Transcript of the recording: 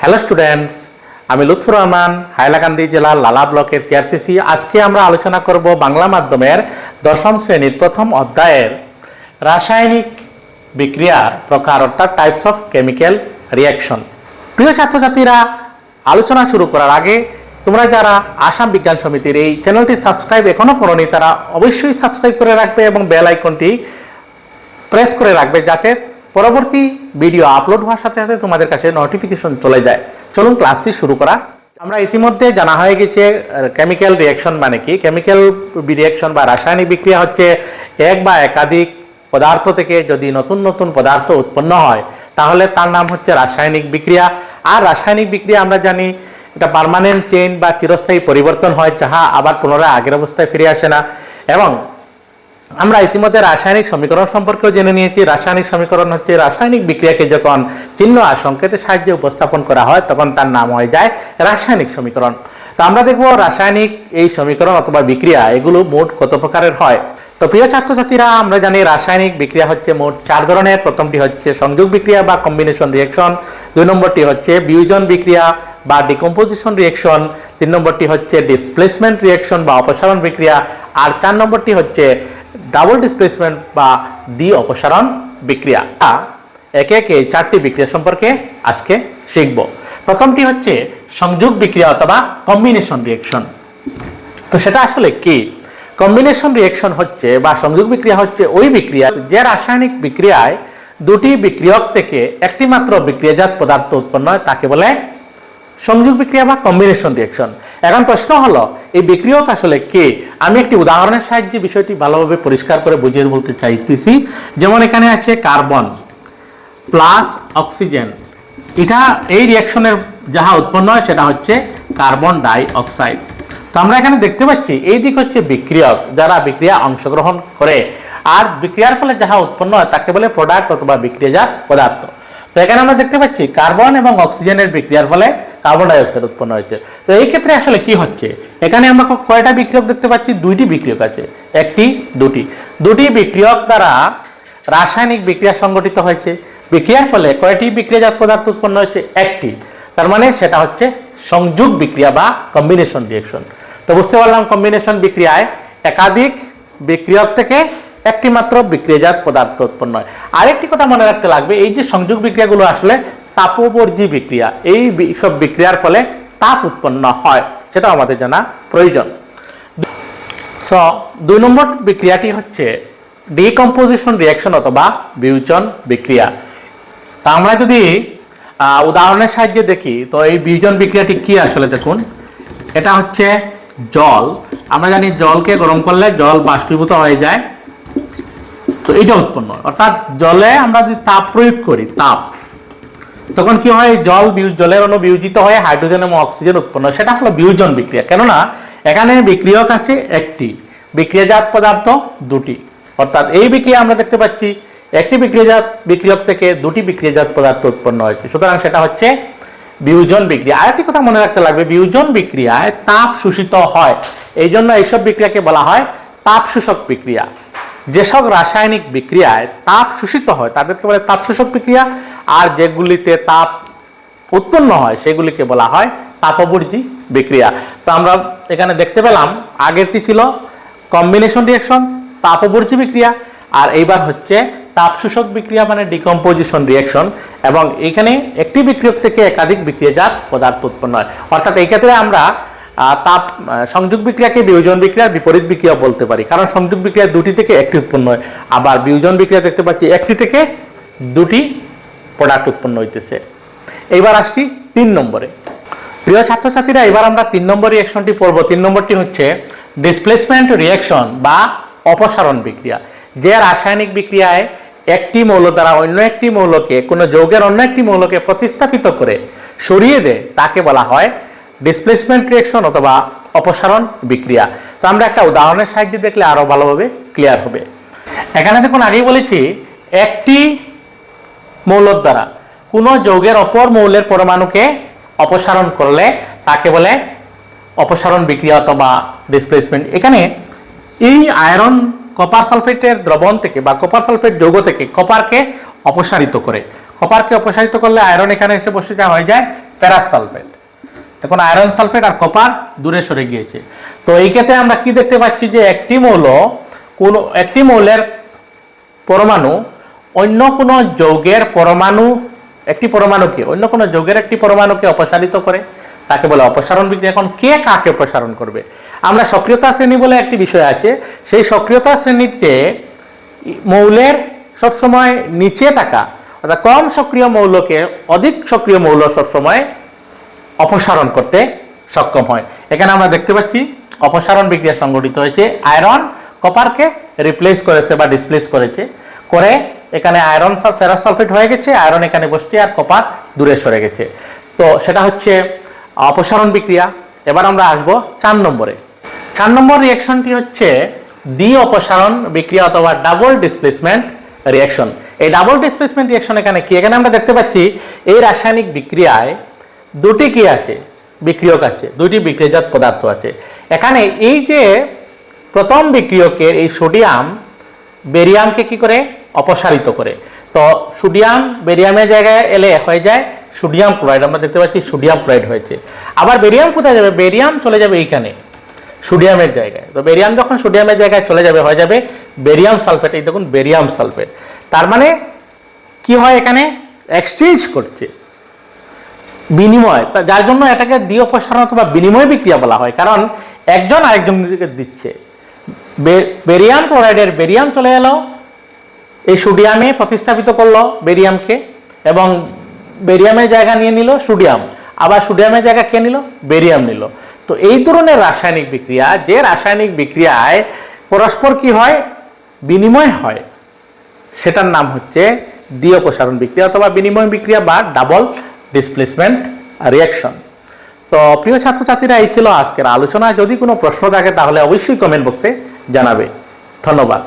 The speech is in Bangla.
হ্যালো স্টুডেন্টস আমি লুৎফুর রহমান, হাইলাকান্দি জেলার লালা ব্লকের সিআরসিসি আজকে আমরা আলোচনা করব বাংলা মাধ্যমের দশম শ্রেণির প্রথম অধ্যায়ের রাসায়নিক বিক্রিয়ার প্রকার অর্থাৎ টাইপস অফ কেমিক্যাল রিয়াকশন প্রিয় ছাত্রছাত্রীরা, আলোচনা শুরু করার আগে তোমরা যারা আসাম বিজ্ঞান সমিতির এই চ্যানেলটি সাবস্ক্রাইব এখনও করনি, তারা অবশ্যই সাবস্ক্রাইব করে রাখবে এবং বেল আইকনটি প্রেস করে রাখবে যাতে পরবর্তী ভিডিও আপলোড হওয়ার সাথে সাথে তোমাদের কাছে নোটিফিকেশন চলে যায়। চলুন ক্লাসটি শুরু করা। আমরা ইতিমধ্যে জানা হয়ে গেছে কেমিক্যাল রিয়াকশন মানে কি? কেমিক্যাল রিয়াকশন বা রাসায়নিক বিক্রিয়া হচ্ছে এক বা একাধিক পদার্থ থেকে যদি নতুন নতুন পদার্থ উৎপন্ন হয়, তাহলে তার নাম হচ্ছে রাসায়নিক বিক্রিয়া। আর রাসায়নিক বিক্রিয়া আমরা জানি, এটা পার্মানেন্ট চেইন বা চিরস্থায়ী পরিবর্তন হয়, যাহা আবার পুনরায় আগের অবস্থায় ফিরে আসে না। এবং আমরা ইতিমধ্যে রাসায়নিক সমীকরণ সম্পর্কেও জেনে নিয়েছি। রাসায়নিক সমীকরণ হচ্ছে রাসায়নিক বিক্রিয়াকে যখন চিহ্ন আর সংকেতের সাহায্যে উপস্থাপন করা হয়, তখন তার নাম হয়ে যায় রাসায়নিক সমীকরণ। তো আমরা দেখব রাসায়নিক এই সমীকরণ অথবা বিক্রিয়া, এগুলো মোট কত প্রকারের হয়? তো প্রিয় ছাত্রছাত্রীরা, আমরা জানি রাসায়নিক বিক্রিয়া হচ্ছে মোট চার ধরনের। প্রথমটি হচ্ছে সংযোগ বিক্রিয়া বা কম্বিনেশন রিয়েকশন দুই নম্বরটি হচ্ছে বিয়োজন বিক্রিয়া বা ডিকম্পোজিশন রিয়েকশন তিন নম্বরটি হচ্ছে ডিসপ্লেসমেন্ট রিয়েকশন বা অপসারণ বিক্রিয়া, আর চার নম্বরটি হচ্ছে ডাবল ডিসপ্লেসমেন্ট বা দ্বি অপসারণ বিক্রিয়া। একে একে চারটি বিক্রিয়া সম্পর্কে আজকে শিখব। প্রথমটি হচ্ছে সংযোগ বিক্রিয়া অথবা কম্বিনেশন রিয়েকশন তো সেটা আসলে কি? কম্বিনেশন রিয়েকশন হচ্ছে বা সংযোগ বিক্রিয়া হচ্ছে ওই বিক্রিয়া যে রাসায়নিক বিক্রিয়ায় দুটি বিক্রিয়ক থেকে একটি মাত্র বিক্রিয়াজাত পদার্থ উৎপন্ন হয়, তাকে বলে সংযোগ বিক্রিয়া বা কম্বিনেশন রিয়েকশন এখন প্রশ্ন হলো, এই বিক্রিয়ক আসলে কে? আমি একটি উদাহরণের সাহায্যে বিষয়টি ভালোভাবে পরিষ্কার করে বুঝিয়ে বলতে চাইতেছি। যেমন এখানে আছে কার্বন প্লাস অক্সিজেন। এটা এই রিয়াকশনের যাহা উৎপন্ন হয়, সেটা হচ্ছে কার্বন ডাই অক্সাইড তো আমরা এখানে দেখতে পাচ্ছি, এই দিক হচ্ছে বিক্রিয়ক, যারা বিক্রিয়া অংশগ্রহণ করে। আর বিক্রিয়ার ফলে যাহা উৎপন্ন হয়, তাকে বলে প্রোডাক্ট অথবা বিক্রিয়াজাত পদার্থ। তো এখানে আমরা দেখতে পাচ্ছি, কার্বন এবং অক্সিজেনের বিক্রিয়ার ফলে কার্বন ডাই অক্সাইড উৎপন্ন হচ্ছে তো এই ক্ষেত্রে আসলে কি হচ্ছে? এখানে আমরা কয়টা বিক্রিয়ক দেখতে পাচ্ছি? দুইটি বিক্রিয়ক আছে। একটি, দুটি। দুটি বিক্রিয়ক দ্বারা রাসায়নিক বিক্রিয়া সংগঠিত হয়েছে। বিক্রিয়ার ফলে কয়টি বিক্রিয়াজাত পদার্থ উৎপন্ন হয়েছে? একটি। তার মানে সেটা হচ্ছে সংযোগ বিক্রিয়া বা কম্বিনেশন রিয়েকশন তো বুঝতে পারলাম কম্বিনেশন বিক্রিয়ায় একাধিক বিক্রিয়ক থেকে একটি মাত্র বিক্রিয়াজাত পদার্থ উৎপন্ন হয়। আরেকটি কথা মনে রাখতে লাগবে, এই যে সংযোগ বিক্রিয়াগুলো আসলে তাপবর্জী বিক্রিয়া। এই সব বিক্রিয়ার ফলে তাপ উৎপন্ন হয় সেটা আমাদের জানা প্রয়োজন। সো, দুই নম্বর বিক্রিয়াটি হচ্ছে ডিকম্পোজিশন রিয়াকশন অথবা বিয়োজন বিক্রিয়া। তা আমরা যদি উদাহরণের সাহায্যে দেখি, তো এই বিয়োজন বিক্রিয়াটি কি আসলে দেখুন? এটা হচ্ছে জল। আমরা জানি জলকে গরম করলে জল বাষ্পীভূত হয়ে যায়। তো এটা উৎপন্ন। অর্থাৎ জলে আমরা যদি তাপ প্রয়োগ করি, তাপ তখন কি হয়? জল জলের অণু বিয়োজিত হয়ে হাইড্রোজেন এবং অক্সিজেন উৎপন্ন। সেটা হলো বিয়োজন বিক্রিয়া। কেননা, এখানে বিক্রিয়ক আছে একটি। বিক্রিয়াজাত পদার্থ দুটি। অর্থাৎ এই বিক্রিয়া আমরা দেখতে পাচ্ছি, একটি বিক্রিয়াজাত বিক্রিয়ক থেকে দুটি বিক্রিয়াজাত পদার্থ উৎপন্ন হয়েছে। সুতরাং সেটা হচ্ছে বিয়োজন বিক্রিয়া। আরেকটি কথা মনে রাখতে লাগবে, বিয়োজন বিক্রিয়ায় তাপ শোষিত হয়। এই জন্য এইসব বিক্রিয়াকে বলা হয় তাপ শোষক বিক্রিয়া। যেসব রাসায়নিক বিক্রিয়ায় তাপ শোষিত হয়, তাদেরকে বলে তাপ শোষক বিক্রিয়া। আর যেগুলিতে তাপ উৎপন্ন হয়, সেগুলিকে বলা হয় তাপবর্জী বিক্রিয়া। তো আমরা এখানে দেখতে পেলাম, আগেরটি ছিল কম্বিনেশন রিয়াকশন তাপবর্জী বিক্রিয়া, আর এইবার হচ্ছে তাপ শোষক বিক্রিয়া মানে ডিকম্পোজিশন রিয়াকশন এবং এখানে একটি বিক্রিয়ক থেকে একাধিক বিক্রিয়াজাত পদার্থ উৎপন্ন হয়। অর্থাৎ এই ক্ষেত্রে আমরা তাপ সংযোগ বিক্রিয়াকে বিয়োজন বিক্রিয়ার বিপরীত বিক্রিয়া বলতে পারি। কারণ সংযোগ বিক্রিয়া দুটি থেকে একটি উৎপন্ন হয়, আবার বিয়োজন বিক্রিয়া দেখতে পাচ্ছি একটি থেকে দুটি প্রোডাক্ট উৎপন্ন হইতেছে। এইবার আসছি তিন নম্বরে। প্রিয় ছাত্রছাত্রীরা, এবার আমরা তিন নম্বর রিয়াকশনটি পড়ব। তিন নম্বরটি হচ্ছে ডিসপ্লেসমেন্ট রিয়াকশন বা অপসারণ বিক্রিয়া। যে রাসায়নিক বিক্রিয়ায় একটি মৌল দ্বারা অন্য একটি মৌলকে, কোনো যৌগের অন্য একটি মৌলকে প্রতিস্থাপিত করে সরিয়ে দেয়, তাকে বলা হয় ডিসপ্লেসমেন্ট রিয়াকশন অথবা অপসারণ বিক্রিয়া। তো আমরা একটা উদাহরণের সাহায্যে দেখলে আরও ভালোভাবে ক্লিয়ার হবে। এখানে দেখুন, আগেই বলেছি, একটি মৌলর দ্বারা। কোনো যৌগের অপর মৌলের পরমাণুকে অপসারণ করলে তাকে বলে অপসারণ বিক্রিয়া অথবা ডিসপ্লেসমেন্ট এখানে এই আয়রন কপার সালফেটের দ্রবণ থেকে বা কপার সালফেট যৌগ থেকে কপারকে অপসারিত করে। কপারকে অপসারিত করলে আয়রন এখানে এসে বসে যা হয়ে যায় প্যারাস সালফেট এখন আয়রন সালফেট আর কপার দূরে সরে গিয়েছে। তো এই ক্ষেত্রে আমরা কি দেখতে পাচ্ছি যে একটি মৌল, কোন একটি মৌলের পরমাণু অন্য কোনো যৌগের পরমাণু, একটি পরমাণুকে অন্য কোনো যৌগের একটি পরমাণুকে অপসারিত করে? তাকে বলে অপসারণ বিক্রিয়া। এখন কে কাকে অপসারণ করবে? আমরা সক্রিয়তা শ্রেণি বলে একটি বিষয় আছে। সেই সক্রিয়তা শ্রেণীতে মৌলের সবসময় নিচে থাকা, অর্থাৎ কম সক্রিয় মৌলকে অধিক সক্রিয় মৌল সবসময় অপসারণ করতে সক্ষম হয়। এখানে আমরা দেখতে পাচ্ছি, অপসারণ বিক্রিয়া সংঘটিত হয়েছে। আয়রন কপারকে রিপ্লেস করেছে বা ডিসপ্লেস করেছে। করে এখানে আয়রন ফেরাস সালফেট হয়ে গেছে আয়রন এখানে বসছে আর কপার দূরে সরে গেছে। তো সেটা হচ্ছে, অপসারণ বিক্রিয়া। এবার আমরা আসব চার নম্বরে। চার নম্বর রিয়াকশনটি হচ্ছে দ্বি অপসারণ বিক্রিয়া অথবা ডাবল ডিসপ্লেসমেন্ট রিয়াকশন এই ডাবল ডিসপ্লেসমেন্ট রিয়াকশন এখানে কি? এখানে আমরা দেখতে পাচ্ছি, এই রাসায়নিক বিক্রিয়ায় দুটি কি আছে? বিক্রিয়ক আছে, দুটি বিক্রিয়াজাত পদার্থ আছে। এখানে এই যে প্রথম বিক্রিয়কের এই সোডিয়াম, বেরিয়ামকে কি করে? অপসারিত করে। তো সোডিয়াম বেরিয়ামের জায়গায় এলে হয়ে যায় সোডিয়াম ক্লোরাইড। আমরা দেখতে পাচ্ছি সোডিয়াম ক্লোরাইড হয়েছে। আবার বেরিয়াম কোথায় যাবে? বেরিয়াম চলে যাবে এইখানে, সোডিয়ামের জায়গায়। তো বেরিয়াম যখন সোডিয়ামের জায়গায় চলে যাবে, হয়ে যাবে বেরিয়াম সালফেট। এই দেখুন, বেরিয়াম সালফেট। তার মানে কি হয় এখানে? এক্সচেঞ্জ করছে। বিনিময়। যার জন্য এটাকে দ্বি অপসারণ অথবা বিনিময় বিক্রিয়া বলা হয়। কারণ একজন আরেকজনকে দিচ্ছে। বেরিয়াম ক্লোরাইডের বেরিয়াম চলে এলো এই সোডিয়ামে প্রতিস্থাপিত করল বেরিয়ামকে এবং বেরিয়ামের জায়গা নিয়ে নিল সোডিয়াম। আবার সোডিয়ামের জায়গা কে নিল? বেরিয়াম নিল। তো এই ধরনের রাসায়নিক বিক্রিয়া, যে রাসায়নিক বিক্রিয়ায় পরস্পর কি হয়? বিনিময় হয়। সেটার নাম হচ্ছে দ্বি অপসারণ বিক্রিয়া অথবা বিনিময় বিক্রিয়া বা ডাবল ডিসপ্লেসমেন্ট রিয়াকশন তো প্রিয় ছাত্রছাত্রীরা, এই ছিল আজকের আলোচনা। যদি কোনো প্রশ্ন থাকে, তাহলে অবশ্যই কমেন্ট বক্সে জানাবে। ধন্যবাদ।